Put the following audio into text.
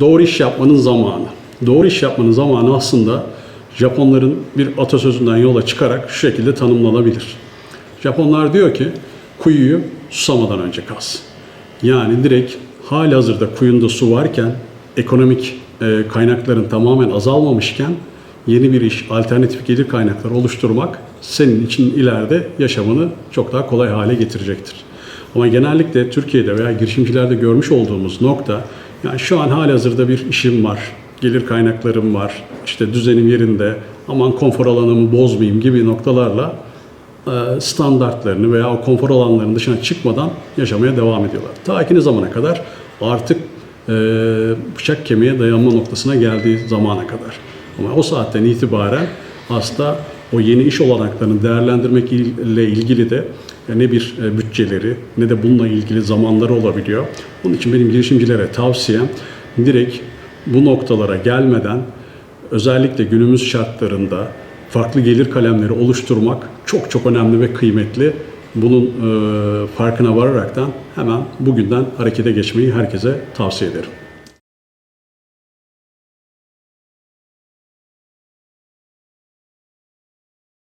Doğru iş yapmanın zamanı. Doğru iş yapmanın zamanı aslında Japonların bir atasözünden yola çıkarak şu şekilde tanımlanabilir. Japonlar diyor ki kuyuyu susamadan önce kaz. Yani direkt hali hazırda kuyunda su varken, ekonomik e, kaynakların tamamen azalmamışken yeni bir iş, alternatif gelir kaynakları oluşturmak senin için ileride yaşamını çok daha kolay hale getirecektir. Ama genellikle Türkiye'de veya girişimcilerde görmüş olduğumuz nokta, yani şu an hali hazırda bir işim var, gelir kaynaklarım var, işte düzenim yerinde, aman konfor alanımı bozmayayım gibi noktalarla e, standartlarını veya o konfor alanlarının dışına çıkmadan yaşamaya devam ediyorlar. Ta ki ne zamana kadar? Artık e, bıçak kemiğe dayanma noktasına geldiği zamana kadar. Ama o saatten itibaren aslında o yeni iş olanaklarını değerlendirmek ile ilgili de ne bir e, bütçeleri ne de bununla ilgili zamanları olabiliyor. Onun için benim girişimcilere tavsiyem direkt bu noktalara gelmeden özellikle günümüz şartlarında farklı gelir kalemleri oluşturmak çok çok önemli ve kıymetli. Bunun e, farkına vararaktan hemen bugünden harekete geçmeyi herkese tavsiye ederim.